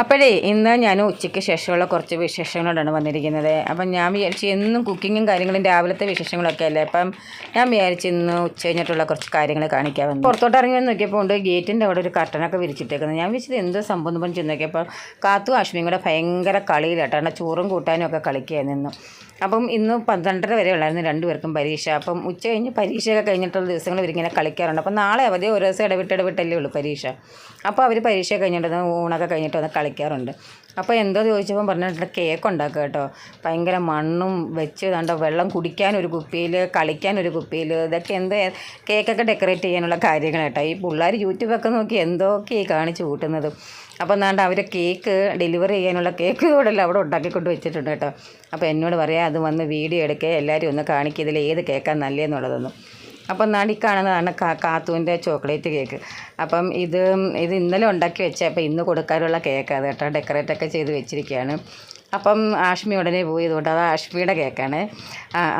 അപ്പോഴേ ഇന്ന് ഞാൻ ഉച്ചയ്ക്ക് ശേഷമുള്ള കുറച്ച് വിശേഷങ്ങളോടാണ് വന്നിരിക്കുന്നത്. അപ്പം ഞാൻ വിചാരിച്ചു എന്നും കുക്കിങ്ങും കാര്യങ്ങളും രാവിലത്തെ വിശേഷങ്ങളൊക്കെ അല്ലേ? അപ്പം ഞാൻ വിചാരിച്ചു ഇന്ന് ഉച്ച കഴിഞ്ഞിട്ടുള്ള കുറച്ച് കാര്യങ്ങൾ കാണിക്കാൻ കാണിക്കാമെന്ന് പുറത്തോട്ട് ഇറങ്ങി വന്ന് നോക്കിയപ്പോൾ ഉണ്ട് ഗേറ്റിന്റെ അവിടെ ഒരു കർട്ടനൊക്കെ വിരിച്ചിട്ടേക്കുന്നത്. ഞാൻ വിളിച്ചത് എന്ത് സംഭവം പറഞ്ഞ് നോക്കിയപ്പോൾ കാത്തു ആശ്മിയും കൂടെ ഭയങ്കര കളിയിലാട്ടാണ് ചോറും കൂട്ടാനും ഒക്കെ കളിക്കുകയായിരുന്നു അപ്പം ഇന്ന് പന്ത്രണ്ടര വരെ ഉള്ളായിരുന്നു രണ്ടുപേർക്കും പരീക്ഷ. അപ്പം ഉച്ച കഴിഞ്ഞ് പരീക്ഷയൊക്കെ കഴിഞ്ഞിട്ടുള്ള ദിവസങ്ങൾ ഇവരിങ്ങനെ കളിക്കാറുണ്ട്. അപ്പം നാളെ അവധി ഒരു ദിവസം ഇടവിട്ട് ഇടവിട്ടല്ലേ ഉള്ളൂ പരീക്ഷ. അപ്പോൾ അവർ പരീക്ഷ കഴിഞ്ഞിട്ട് ഊണൊക്കെ കഴിഞ്ഞിട്ട് വന്ന് കളിക്കാറുണ്ട്. അപ്പോൾ എന്തോ ചോദിച്ചപ്പോൾ പറഞ്ഞിട്ട് കേക്ക് ഉണ്ടാക്കുക കേട്ടോ. ഭയങ്കര മണ്ണും വെച്ച് കണ്ടോ വെള്ളം കുടിക്കാൻ ഒരു കുപ്പിയിൽ കളിക്കാൻ ഒരു കുപ്പിയിൽ ഇതൊക്കെ എന്ത് കേക്കൊക്കെ ഡെക്കറേറ്റ് ചെയ്യാനുള്ള കാര്യങ്ങൾ കേട്ടോ. ഈ പിള്ളേർ യൂട്യൂബൊക്കെ നോക്കി എന്തൊക്കെയാണ് കാണിച്ച് കൂട്ടുന്നത്. അപ്പോൾ എന്നാണ്ട് അവർ കേക്ക് ഡെലിവറി ചെയ്യാനുള്ള കേക്ക് കൂടെല്ലാം അവിടെ ഉണ്ടാക്കിക്കൊണ്ട് വെച്ചിട്ടുണ്ട് കേട്ടോ. അപ്പോൾ എന്നോട് പറയാം അത് വന്ന് വീഡിയോ എടുക്കുക എല്ലാവരും ഒന്ന് കാണിക്കുക ഇതിൽ ഏത് കേക്കാണ് നല്ലതെന്നുള്ളതൊന്നും അപ്പം എന്നാണ്ട് ഈ കാണുന്നതാണ് കാത്തുവിന്റെ ചോക്ലേറ്റ് കേക്ക്. അപ്പം ഇത് ഇത് ഇന്നലെ ഉണ്ടാക്കി വെച്ച. അപ്പം ഇന്ന് കൊടുക്കാനുള്ള കേക്കാണ് കേട്ടോ. ഡെക്കറേറ്റ് ഒക്കെ ചെയ്ത് വെച്ചിരിക്കുകയാണ്. അപ്പം ആഷ്മി ഉടനെ പോയി. ഇതുകൊണ്ട് അത് ആഷ്മിയുടെ കേക്കാണ്.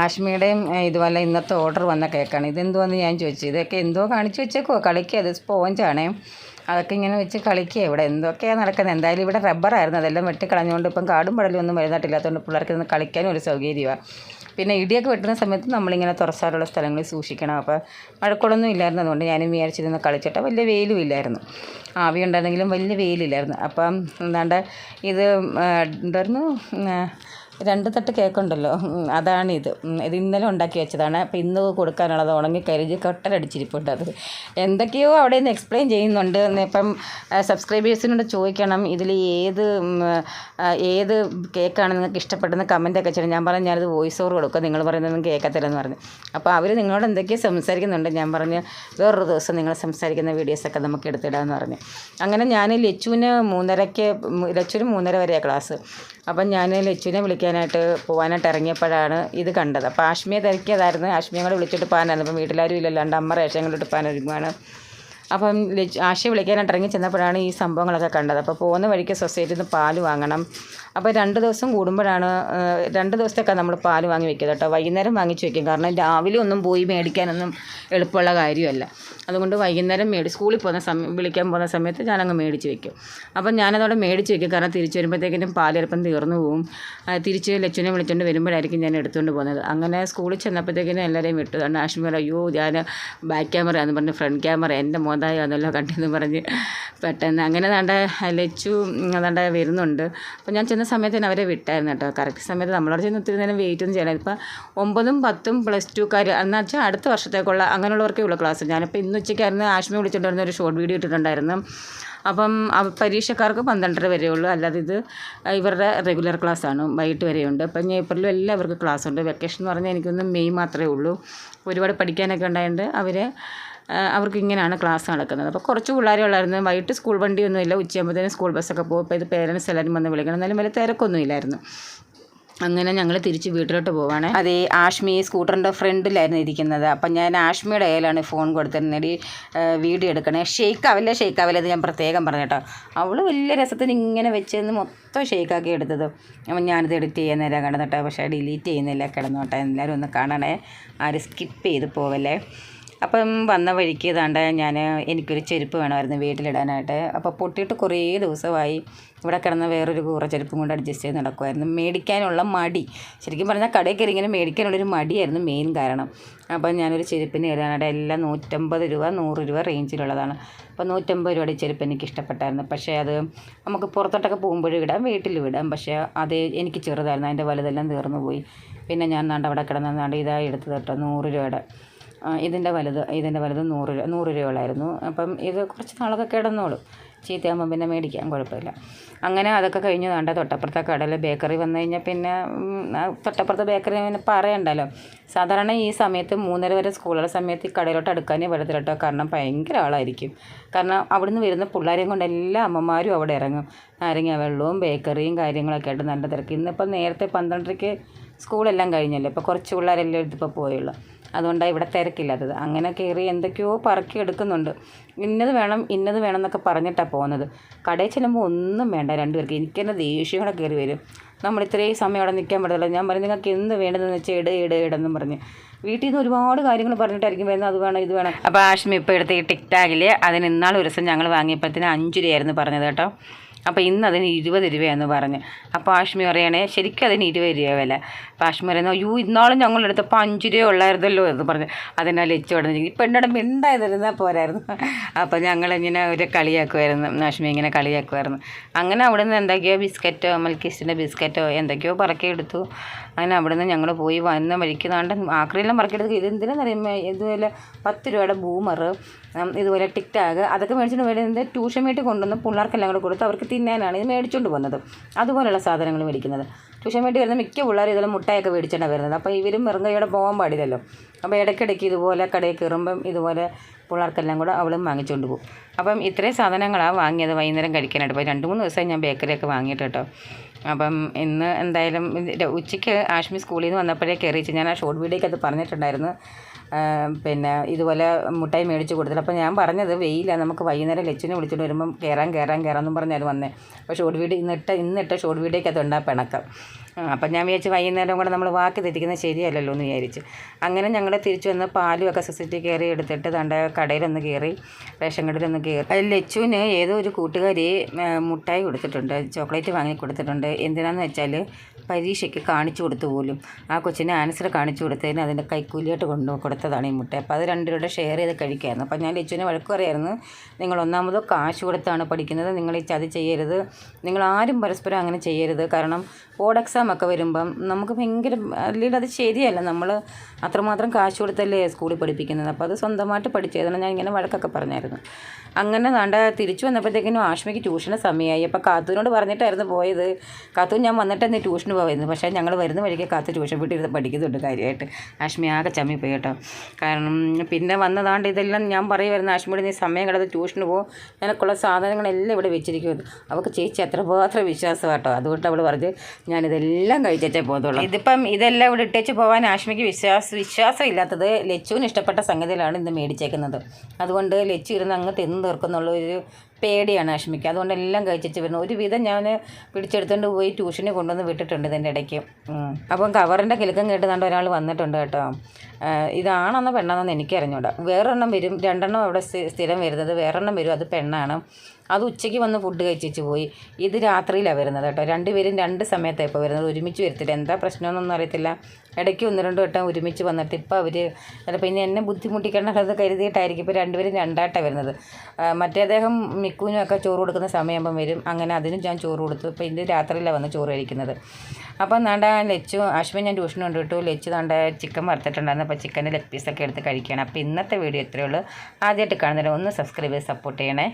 ആഷ്മിയുടെയും ഇതുപോലെ ഇന്നത്തെ ഓർഡർ വന്ന കേക്കാണ്. ഇതെന്തുവന്ന് ഞാൻ ചോദിച്ചു. ഇതൊക്കെ എന്തോ കാണിച്ചു വെച്ചേക്കോ കളിക്കുക അത് സ്പോഞ്ചാണേ അതൊക്കെ ഇങ്ങനെ വെച്ച് കളിക്കുക. ഇവിടെ എന്തൊക്കെയാണ് നടക്കുന്നത്? എന്തായാലും ഇവിടെ റബ്ബറായിരുന്നു അതെല്ലാം വെട്ടിക്കളഞ്ഞുകൊണ്ട് ഇപ്പം കാടും പടലും ഒന്നും വരുന്നിട്ടില്ലാത്തതുകൊണ്ട് പിള്ളേർക്ക് ഇന്ന് കളിക്കാനും ഒരു സൗകര്യമാണ് പിന്നെ ഇടിയൊക്കെ വെട്ടുന്ന സമയത്ത് നമ്മളിങ്ങനെ തുറസ്സാറുള്ള സ്ഥലങ്ങളിൽ സൂക്ഷിക്കണം. അപ്പോൾ മഴക്കുളമൊന്നും ഇല്ലായിരുന്നു. അതുകൊണ്ട് ഞാനും വിചാരിച്ചിരുന്ന് കളിച്ചിട്ട് വലിയ വെയിലും ഇല്ലായിരുന്നു. ആവി ഉണ്ടായിരുന്നെങ്കിലും വലിയ വെയിലില്ലായിരുന്നു. അപ്പം എന്താണ്ട് ഇത് എന്തായിരുന്നു? രണ്ട് തട്ട് കേക്കുണ്ടല്ലോ. അതാണിത്. ഇത് ഇന്നലെ ഉണ്ടാക്കി വെച്ചതാണ്. അപ്പോൾ ഇന്ന് കൊടുക്കാനുള്ളത് ഉണങ്ങി കരിഞ്ഞ് കട്ടലടിച്ചിരിപ്പുണ്ട് അത്. എന്തൊക്കെയോ അവിടെ നിന്ന് എക്സ്പ്ലെയിൻ ചെയ്യുന്നുണ്ട് ഇപ്പം സബ്സ്ക്രൈബേഴ്സിനോട് ചോദിക്കണം ഇതിൽ ഏത് ഏത് കേക്കാണ് നിങ്ങൾക്ക് ഇഷ്ടപ്പെട്ടെന്ന് കമന്റൊക്കെ ചെയ്യണം. ഞാൻ പറഞ്ഞു ഞാനത് വോയിസ് ഓവർ കൊടുക്കുക നിങ്ങൾ പറയുന്നതൊന്നും കേൾക്കത്തില്ലെന്ന് പറഞ്ഞു. അപ്പോൾ അവർ നിങ്ങളോട് എന്തൊക്കെയോ സംസാരിക്കുന്നുണ്ട്. ഞാൻ പറഞ്ഞു വേറൊരു ദിവസം നിങ്ങൾ സംസാരിക്കുന്ന വീഡിയോസൊക്കെ നമുക്ക് എടുത്തിടാമെന്ന് പറഞ്ഞു. അങ്ങനെ ഞാൻ ലച്ചുവിന് മൂന്നരയ്ക്ക് ലച്ചുവിന് മൂന്നര വരെയാണ് ക്ലാസ് അപ്പം ഞാൻ ലച്ചുവിനെ വിളിക്കാനായിട്ട് പോകാനായിട്ട് ഇറങ്ങിയപ്പോഴാണ് ഇത് കണ്ടത്. അപ്പോൾ ആഷ്മിയെ തിരക്കിയതായിരുന്നു. ആഷ്മിയെ കൂടെ വിളിച്ചിട്ട് പോകാനായിരുന്നു. അപ്പം വീട്ടിലാരും ഇല്ലല്ലാണ്ട് അമ്മ റേഷൻ കൊണ്ടിട്ട് പോകാനൊരുങ്ങുവാണ്. അപ്പം ആശയ വിളിക്കാനായിട്ട് ഇറങ്ങി ചെന്നപ്പോഴാണ് ഈ സംഭവങ്ങളൊക്കെ കണ്ടത്. അപ്പോൾ പോകുന്ന വഴിക്ക് സൊസൈറ്റിയിൽ നിന്ന് പാൽ വാങ്ങണം. അപ്പോൾ രണ്ട് ദിവസം കൂടുമ്പോഴാണ് രണ്ട് ദിവസത്തേക്കാണ് നമ്മൾ പാൽ വാങ്ങി വെക്കുന്നത് കേട്ടോ. വൈകുന്നേരം വാങ്ങിച്ച് വെക്കും. കാരണം രാവിലെ ഒന്നും പോയി മേടിക്കാനൊന്നും എളുപ്പമുള്ള കാര്യമല്ല. അതുകൊണ്ട് വൈകുന്നേരം മേടി സ്കൂളിൽ പോകുന്ന സമയം വിളിക്കാൻ പോകുന്ന സമയത്ത് ഞാനങ്ങ് മേടിച്ച് വെക്കും. അപ്പം ഞാനതവിടെ മേടിച്ച് വെക്കും. കാരണം തിരിച്ച് വരുമ്പോഴത്തേക്കിനും പാൽ ചിലപ്പം തീർന്നു പോകും തിരിച്ച് ലച്ചുനെ വിളിച്ചുകൊണ്ട് വരുമ്പോഴായിരിക്കും ഞാൻ എടുത്തുകൊണ്ട് പോകുന്നത്. അങ്ങനെ സ്കൂളിൽ ചെന്നപ്പോഴത്തേക്കിനും എല്ലാവരെയും വിട്ടു കാരണം ആഷ്മി അയ്യോ ഞാൻ ബാക്ക് ക്യാമറ എന്ന് പറഞ്ഞ് ഫ്രണ്ട് ക്യാമറ എന്റെ മോതായി അതല്ലോ കണ്ടെന്ന് പറഞ്ഞ് പെട്ടെന്ന് അങ്ങനെ നാണ്ട ലച്ചു അതാണ്ട വരുന്നുണ്ട്. അപ്പോൾ ഞാൻ ചെന്ന സമയത്ത് തന്നെ അവരെ വിട്ടായിരുന്നു കേട്ടോ. കറക്റ്റ് സമയത്ത് നമ്മളവിടെ ചെന്ന് ഒത്തിരി നേരം വെയിറ്റ് ഒന്നും ചെയ്യണം ഇപ്പം ഒമ്പതും പത്തും പ്ലസ് ടുക്കാർ എന്ന് വെച്ചാൽ അടുത്ത വർഷത്തേക്കുള്ള അങ്ങനെയുള്ളവർക്കേ ഉള്ള ക്ലാസ് ഞാനിപ്പോൾ ഇന്ന് ഉച്ചയ്ക്കായിരുന്നു ആഷ്മി വിളിച്ചുകൊണ്ട് ഒരു ഷോർട്ട് വീഡിയോ ഇട്ടിട്ടുണ്ടായിരുന്നു. അപ്പം പരീക്ഷക്കാർക്ക് പന്ത്രണ്ടര വരെയുള്ളൂ അല്ലാതെ ഇത് ഇവരുടെ റെഗുലർ ക്ലാസ്സാണ് വൈകിട്ട് വരെയുണ്ട് അപ്പം ഏപ്രിലും എല്ലാവർക്കും ക്ലാസ് ഉണ്ട്. വെക്കേഷൻ എന്ന് പറഞ്ഞാൽ എനിക്കൊന്ന് മെയ് മാത്രമേ ഉള്ളൂ. ഒരുപാട് പഠിക്കാനൊക്കെ ഉണ്ടായതുകൊണ്ട് അവർ അവർക്ക് ഇങ്ങനെയാണ് ക്ലാസ് നടക്കുന്നത്. അപ്പോൾ കുറച്ച് പിള്ളേരെ ഉള്ളായിരുന്നു. വൈകിട്ട് സ്കൂൾ വണ്ടിയൊന്നുമില്ല. ഉച്ചയാകുമ്പോഴത്തേനും സ്കൂൾ ബസ്സൊക്കെ പോകും. അപ്പോൾ ഇത് പേരൻസ് എല്ലാവരും വന്ന് വിളിക്കണം. എന്നാലും വലിയ തിരക്കൊന്നുമില്ലായിരുന്നു. അങ്ങനെ ഞങ്ങൾ തിരിച്ച് വീട്ടിലോട്ട് പോവാണ്. അതെ ആഷ്മി സ്കൂട്ടറിന്റെ ഫ്രണ്ടിലായിരുന്നു ഇരിക്കുന്നത്. അപ്പം ഞാൻ ആഷ്മിയുടെ കയ്യിലാണ് ഫോൺ കൊടുത്തിരുന്നത്. ഈ വീഡിയോ എടുക്കണേ. ഷെയ്ക്ക് ആവില്ല ഷെയ്ക്ക് ആവില്ല ഇത് ഞാൻ പ്രത്യേകം പറഞ്ഞു കേട്ടോ. അവൾ വലിയ രസത്തിന് ഇങ്ങനെ വെച്ചിരുന്ന് മൊത്തം ഷെയ്ക്കാക്കി എടുത്തത്. അപ്പം ഞാനിത് എഡിറ്റ് ചെയ്യാൻ നേരം കിടന്നോട്ടെ പക്ഷേ ഡിലീറ്റ് ചെയ്യുന്നില്ല. കിടന്നോട്ടെ. എല്ലാവരും ഒന്ന് കാണണേ. ആരും സ്കിപ്പ് ചെയ്ത് പോവല്ലേ. അപ്പം വന്ന വഴിക്ക് ഇതാണ്ട് ഞാൻ എനിക്കൊരു ചെരുപ്പ് വേണമായിരുന്നു വീട്ടിലിടാനായിട്ട്. അപ്പോൾ പൊട്ടിയിട്ട് കുറേ ദിവസമായി ഇവിടെ കിടന്ന വേറൊരു കൂറ ചെരുപ്പും കൊണ്ട് അഡ്ജസ്റ്റ് ചെയ്ത് നടക്കുമായിരുന്നു മേടിക്കാനുള്ള മടി. ശരിക്കും പറഞ്ഞാൽ കടയിൽ കയറി ഇങ്ങനെ മേടിക്കാനുള്ളൊരു മടിയായിരുന്നു മെയിൻ കാരണം. അപ്പം ഞാനൊരു ചെരുപ്പിന് ഇടാനായിട്ട് എല്ലാം നൂറ്റമ്പത് രൂപ നൂറ് രൂപ റേഞ്ചിലുള്ളതാണ് അപ്പോൾ നൂറ്റമ്പത് രൂപയുടെ ചെരുപ്പ് എനിക്ക് ഇഷ്ടപ്പെട്ടായിരുന്നു. പക്ഷേ അത് നമുക്ക് പുറത്തോട്ടൊക്കെ പോകുമ്പോഴും ഇടാം വീട്ടിൽ വിടാം പക്ഷേ അത് എനിക്ക് ചെറുതായിരുന്നു അതിന്റെ വലുതെല്ലാം തീർന്നു പോയി. പിന്നെ ഞാൻ നാണ്ട് അവിടെ കിടന്നാണ്ട് ഇതായി എടുത്തത് കേട്ടോ നൂറ് രൂപയുടെ. ഇതിന്റെ വലുത് ഇതിന്റെ വലുത് നൂറ് രൂപ നൂറ് രൂപയോളായിരുന്നു അപ്പം ഇത് കുറച്ച് നാളൊക്കെ കിടന്നോളും. ചീത്തയാകുമ്പോൾ പിന്നെ മേടിക്കാം കുഴപ്പമില്ല. അങ്ങനെ അതൊക്കെ കഴിഞ്ഞ്. വേണ്ട തൊട്ടപ്പുറത്തെ കടയിൽ ബേക്കറി വന്നു കഴിഞ്ഞാൽ പിന്നെ തൊട്ടപ്പുറത്തെ ബേക്കറി പിന്നെ പറയണ്ടല്ലോ. സാധാരണ ഈ സമയത്ത് മൂന്നര വരെ സ്കൂളുള്ള സമയത്ത് ഈ കടയിലോട്ട് അടുക്കാനേ കേട്ടോ കാരണം ഭയങ്കര ആളായിരിക്കും. കാരണം അവിടുന്ന് വരുന്ന പിള്ളേരെയും കൊണ്ട് എല്ലാ അമ്മമാരും അവിടെ ഇറങ്ങും. നാരങ്ങ വെള്ളവും ബേക്കറിയും കാര്യങ്ങളൊക്കെ ആയിട്ട് നല്ല തിരക്ക്. ഇന്നിപ്പോൾ നേരത്തെ പന്ത്രണ്ടരയ്ക്ക് സ്കൂളെല്ലാം കഴിഞ്ഞല്ലോ? ഇപ്പോൾ കുറച്ച് പിള്ളേരെല്ലാം എടുത്തിപ്പോൾ പോയുള്ളൂ. അതുകൊണ്ടാണ് ഇവിടെ തിരക്കില്ലാത്തത് അങ്ങനെ കയറി എന്തൊക്കെയോ പറക്കി എടുക്കുന്നുണ്ട്. ഇന്നത് വേണം ഇന്നത് വേണം എന്നൊക്കെ പറഞ്ഞിട്ടാണ് പോകുന്നത് കടയിൽ ചെല്ലുമ്പോൾ ഒന്നും വേണ്ട രണ്ടുപേർക്ക്. എനിക്ക് തന്നെ ദേഷ്യം കൂടെ കയറി വരും. നമ്മൾ ഇത്രയും സമയം അവിടെ നിൽക്കാൻ പറ്റത്തില്ല. ഞാൻ പറഞ്ഞു നിങ്ങൾക്ക് എന്ത് വേണ്ടതെന്ന് വെച്ചാൽ ഇട ഇട ഇടെന്നും പറഞ്ഞ്. വീട്ടിൽ നിന്ന് ഒരുപാട് കാര്യങ്ങൾ പറഞ്ഞിട്ടായിരിക്കും വരുന്നത്. അത് വേണം ഇത് വേണം. അപ്പോൾ ആഷ്മി ഇപ്പോൾ എടുത്ത ഈ ടിക് ടാഗിൽ അതിന് ഇന്നാൾ ഒരു ദിവസം ഞങ്ങൾ വാങ്ങിയപ്പോഴത്തേന് അഞ്ച് രൂപയായിരുന്നു പറഞ്ഞത് കേട്ടോ. അപ്പോൾ ഇന്ന് അതിന് ഇരുപത് രൂപയെന്ന് പറഞ്ഞു. അപ്പോൾ ആഷ്മി പറയണേ ശരിക്കും അതിന് ഇരുപത് രൂപ വില. അപ്പോൾ ആഷ്മി പറയുന്നത് അയ്യോ ഇന്നാളും ഞങ്ങളെടുത്തപ്പോൾ അഞ്ച് രൂപ ഉള്ളായിരുന്നല്ലോ എന്ന് പറഞ്ഞു അതിനാൽ ലച്ചു ഇപ്പം എന്റെ പെണ്ണയുടെ മിണ്ടായിരുന്നാൽ പോരായിരുന്നു. അപ്പോൾ ഞങ്ങളിങ്ങനെ ഒരു കളിയാക്കുമായിരുന്നു ആഷ്മി ഇങ്ങനെ കളിയാക്കുമായിരുന്നു അങ്ങനെ അവിടെ നിന്ന് എന്തൊക്കെയോ ബിസ്ക്കറ്റോ മൽക്കിസ്റ്റിന്റെ ബിസ്ക്കറ്റോ എന്തൊക്കെയോ പറക്കിയെടുത്തു അങ്ങനെ അവിടെ നിന്ന് ഞങ്ങൾ പോയി വന്ന വഴിക്ക് നാണ്ട് ആക്രിയെല്ലാം പറക്കിയെടുത്ത് ഇത് എന്തിനാണെന്നറിയുമ്പോൾ ഇതുപോലെ പത്ത് രൂപയുടെ ബൂമർ ഇതുപോലെ ടിക് ടാഗ് അതൊക്കെ മേടിച്ചുകൊണ്ട് വരുന്നത് ട്യൂഷൻ വീട്ടിൽ കൊണ്ടുവന്ന് പിള്ളേർക്കെല്ലാം കൂടെ കൊടുത്ത് അവർക്ക് തിന്നാനാണ് ഇത് മേടിച്ചുകൊണ്ട് പോകുന്നത്. അതുപോലെയുള്ള സാധനങ്ങൾ മേടിക്കുന്നത്. ട്യൂഷൻ വീട്ടിൽ വരുന്ന മിക്ക പിള്ളേർ ഇതുപോലെ മുട്ടയൊക്കെ മേടിച്ചിട്ടാണ് വരുന്നത്. അപ്പോൾ ഇവരും വെറും കൈയോടെ പോകാൻ പാടില്ലല്ലോ. അപ്പോൾ ഇടയ്ക്കിടയ്ക്ക് ഇതുപോലെ കടയിൽ കയറുമ്പം ഇതുപോലെ പിള്ളേർക്കെല്ലാം കൂടെ അവളും വാങ്ങിച്ചുകൊണ്ട് പോകും. അപ്പം ഇത്രയും സാധനങ്ങളാണ് വാങ്ങിയത് വൈകുന്നേരം കഴിക്കാനായിട്ട്. അപ്പോൾ രണ്ട് മൂന്ന് ദിവസമായി ഞാൻ ബേക്കറിയൊക്കെ വാങ്ങിയിട്ട് കേട്ടോ. അപ്പം ഇന്ന് എന്തായാലും ഉച്ചയ്ക്ക് ആഷ്മി സ്കൂളിൽ നിന്ന് വന്നപ്പോഴേ കയറിച്ച് ഞാൻ ആ ഷോർട്ട് വീഡിയോയ്ക്ക് അത് പറഞ്ഞിട്ടുണ്ടായിരുന്നു. പിന്നെ ഇതുപോലെ മുട്ടായി മേടിച്ച് കൊടുത്തത് അപ്പോൾ ഞാൻ പറഞ്ഞത് വെയിലാണ് നമുക്ക് വൈകുന്നേരം ലച്ചിനെ വിളിച്ചിട്ട് വരുമ്പം കയറാൻ കയറാൻ കയറാമെന്നും പറഞ്ഞാൽ വന്നേ. അപ്പോൾ ഷോർട്ട് വീഡിയോ ഇന്നിട്ട ഇന്നിട്ട ഷോർട്ട് വീഡിയോയ്ക്ക് അത് ഉണ്ടാ പിണക്കം. അപ്പം ഞാൻ വിചാരിച്ച് വൈകുന്നേരം കൂടെ നമ്മൾ വാക്ക് തെറ്റിക്കുന്നത് ശരിയല്ലല്ലോ എന്ന് വിചാരിച്ച്. അങ്ങനെ ഞങ്ങൾ തിരിച്ചു വന്ന് പാലും ഒക്കെ സൊസൈറ്റി കയറി എടുത്തിട്ട് തണ്ട കടയിലൊന്ന് കയറി റേഷൻ കടയിലൊന്ന് കയറി. അതിൽ ലച്ചുവിന് ഏതോ ഒരു കൂട്ടുകാരി മുട്ടായി കൊടുത്തിട്ടുണ്ട് ചോക്ലേറ്റ് വാങ്ങി കൊടുത്തിട്ടുണ്ട്. എന്തിനാന്ന് വെച്ചാൽ പരീക്ഷയ്ക്ക് കാണിച്ചു കൊടുത്തു പോലും. ആ കൊച്ചിന് ആൻസർ കാണിച്ചു കൊടുത്തതിന് അതിന്റെ കൈക്കൂലിയായിട്ട് കൊണ്ടു കൊടുത്തതാണ് ഈ മുട്ട. അപ്പോൾ അത് രണ്ടുപേരുടെ ഷെയർ ചെയ്ത് കഴിക്കായിരുന്നു. അപ്പോൾ ഞാൻ ലച്ചുവിനെ വഴക്ക് പറയായിരുന്നു നിങ്ങൾ ഒന്നാമതോ കാശ് കൊടുത്താണ് പഠിക്കുന്നത് നിങ്ങൾ ഈ ചതി ചെയ്യരുത്. നിങ്ങൾ ആരും പരസ്പരം അങ്ങനെ ചെയ്യരുത്. കാരണം ബോർഡ് എക്സാം ഒക്കെ വരുമ്പം നമുക്ക് ഭയങ്കര അല്ലെങ്കിൽ അത് ശരിയല്ല. നമ്മൾ അത്രമാത്രം കാശ് കൊടുത്തല്ലേ സ്കൂളിൽ പഠിപ്പിക്കുന്നത്. അപ്പോൾ അത് സ്വന്തമായിട്ട് പഠിച്ചതാണ്. ഞാൻ ഇങ്ങനെ വഴക്കൊക്കെ പറഞ്ഞായിരുന്നു. അങ്ങനെ നാണ്ട തിരിച്ചു വന്നപ്പോഴത്തേക്കിനും ആഷ്മിക്ക് ട്യൂഷന് സമയമായി. അപ്പോൾ കാത്തുവിനോട് പറഞ്ഞിട്ടായിരുന്നു പോയത്. കാത്തു ഞാൻ വന്നിട്ട് നീ ട്യൂഷന് പോയിരുന്നു പക്ഷേ ഞങ്ങൾ വരുന്ന വഴിക്ക് കാത്തു ട്യൂഷൻ വീട്ടിൽ പഠിക്കുന്നുണ്ട് കാര്യമായിട്ട് ആഷ്മി ആകെ ചമ്മി പോയി കേട്ടോ. കാരണം പിന്നെ വന്നതാണ്ട് ഇതെല്ലാം ഞാൻ പറയുമായിരുന്നു ആഷ്മിയുടെ നീ സമയം കിടന്ന് ട്യൂഷന് പോകും നിനക്കുള്ള സാധനങ്ങളെല്ലാം ഇവിടെ വെച്ചിരിക്കുന്നത് അവൾക്ക് ചേച്ചി അത്രമാത്രം വിശ്വാസം കേട്ടോ. അതുകൊണ്ട് അവൾ പറഞ്ഞ് ഞാനിതെല്ലാം കഴിച്ചേ പോകത്തുള്ളൂ. ഇതിപ്പം ഇതെല്ലാം ഇവിടെ ഇട്ടേച്ച് പോകാൻ ആഷ്മിക്ക് വിശ്വാസ വിശ്വാസം ഇല്ലാത്തത് ലച്ചുവിന് ഇഷ്ടപ്പെട്ട സംഗതിയിലാണ് ഇന്ന് മേടിച്ചേക്കുന്നത്. അതുകൊണ്ട് ലച്ചു ഇരുന്ന് അങ്ങ് തിന്നു തീർക്കുന്നുള്ള ഒരു പേടിയാണ് അഷ്മിക്ക് അതുകൊണ്ട് എല്ലാം കഴിച്ചു വരുന്നു. ഒരുവിധം ഞാൻ പിടിച്ചെടുത്തുകൊണ്ട് പോയി ട്യൂഷന് കൊണ്ടുവന്ന് വിട്ടിട്ടുണ്ട് ഇതിന്റെ ഇടയ്ക്ക്. അപ്പം കവറിന്റെ കിലുക്കം കേട്ട് കണ്ട് ഒരാൾ വന്നിട്ടുണ്ട് കേട്ടോ. ഇതാണെന്നോ പെണ്ണാണെന്ന് എനിക്കറിഞ്ഞൂടാ. വേറൊരെണ്ണം വരും. രണ്ടെണ്ണം അവിടെ സ്ഥി- സ്ഥിരം വരുന്നത് വേറെണ്ണം വരും. അത് പെണ്ണാണ്. അത് ഉച്ചയ്ക്ക് വന്ന് ഫുഡ് കഴിച്ചിട്ട് പോയി. ഇത് രാത്രിയിലാണ് വരുന്നത് കേട്ടോ. രണ്ടുപേരും രണ്ട് സമയത്താണ് ഇപ്പോൾ വരുന്നത്. ഒരുമിച്ച് വരത്തില്ല. എന്താ പ്രശ്നമെന്നൊന്നും അറിയത്തില്ല. ഇടയ്ക്ക് ഒന്ന് രണ്ട് വട്ടം ഒരുമിച്ച് വന്നിട്ട് ഇപ്പോൾ അവർ ഇനി എന്നെ ബുദ്ധിമുട്ടിക്കേണ്ടത് കരുതിയിട്ടായിരിക്കും. ഇപ്പോൾ രണ്ടുപേരും രണ്ടായിട്ടാണ് വരുന്നത്. മറ്റേ അദ്ദേഹം മിക്കുവിനും ഒക്കെ ചോറ് കൊടുക്കുന്ന സമയമാകുമ്പം വരും. അങ്ങനെ അതിനും ഞാൻ ചോറ് കൊടുത്തു. ഇപ്പോൾ ഇത് രാത്രിയിലാണ് വന്ന് ചോറ് കഴിക്കുന്നത്. അപ്പം നാണ്ട ലച്ചു അശ്വിൻ ഞാൻ ട്യൂഷൻ കൊണ്ടുവിട്ടു ലച്ചു നാണ്ട ചിക്കൻ വറുത്തിട്ടുണ്ടായിരുന്നു. അപ്പോൾ ചിക്കന്റെ ലെഗ് പീസൊക്കെ എടുത്ത് കഴിക്കുകയാണ്. അപ്പോൾ ഇന്നത്തെ വീഡിയോ ഇത്രയേ ഉള്ളൂ. ആദ്യമായിട്ട് കാണുന്നില്ല ഒന്ന് സബ്സ്ക്രൈബ് ചെയ്ത് സപ്പോർട്ട് ചെയ്യണേ.